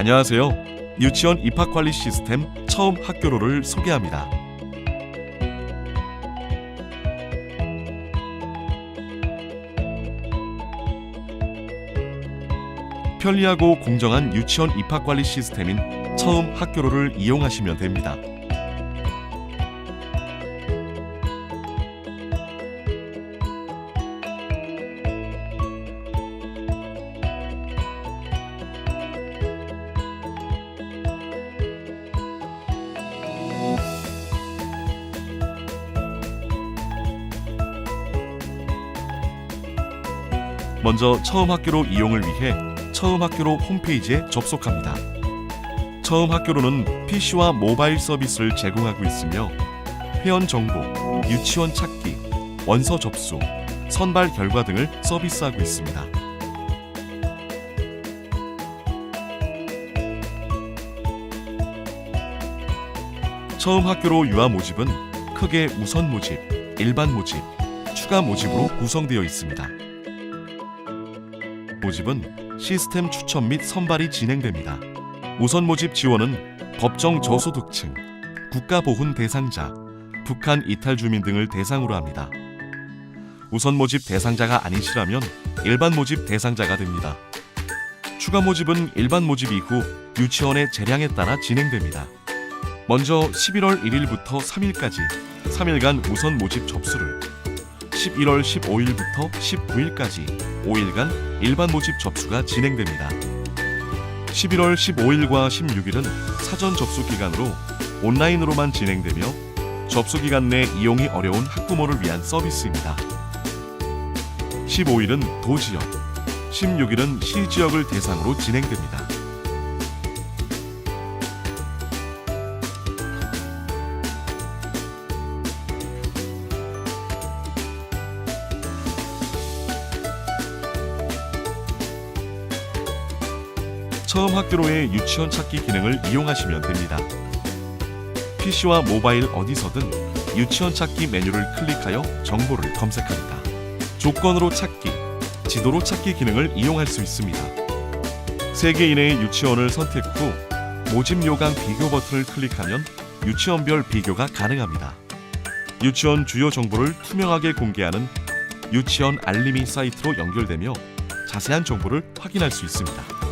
안녕하세요. 유치원 입학 관리 시스템 처음 학교로를 소개합니다. 편리하고 공정한 유치원 입학 관리 시스템인 처음 학교로를 이용하시면 됩니다. 먼저 처음 학교로 이용을 위해 처음 학교로 홈페이지에 접속합니다. 처음 학교로는 PC와 모바일 서비스를 제공하고 있으며 회원 정보, 유치원 찾기, 원서 접수, 선발 결과 등을 서비스하고 있습니다. 처음 학교로 유아 모집은 크게 우선 모집, 일반 모집, 추가 모집으로 구성되어 있습니다. 모집은 시스템 추천 및 선발이 진행됩니다. 우선 모집 지원은 법정 저소득층, 국가보훈 대상자, 북한 이탈 주민 등을 대상으로 합니다. 우선 모집 대상자가 아니시라면 일반 모집 대상자가 됩니다. 추가 모집은 일반 모집 이후 유치원의 재량에 따라 진행됩니다. 먼저 11월 1일부터 3일까지 3일간 우선 모집 접수를 11월 15일부터 19일까지 5일간 일반 모집 접수가 진행됩니다. 11월 15일과 16일은 사전 접수 기간으로 온라인으로만 진행되며 접수 기간 내 이용이 어려운 학부모를 위한 서비스입니다. 15일은 도지역, 16일은 시지역을 대상으로 진행됩니다. 처음 학교로의 유치원 찾기 기능을 이용하시면 됩니다. PC와 모바일 어디서든 유치원 찾기 메뉴를 클릭하여 정보를 검색합니다. 조건으로 찾기, 지도로 찾기 기능을 이용할 수 있습니다. 3개 이내의 유치원을 선택 후 모집 요강 비교 버튼을 클릭하면 유치원별 비교가 가능합니다. 유치원 주요 정보를 투명하게 공개하는 유치원 알림이 사이트로 연결되며 자세한 정보를 확인할 수 있습니다.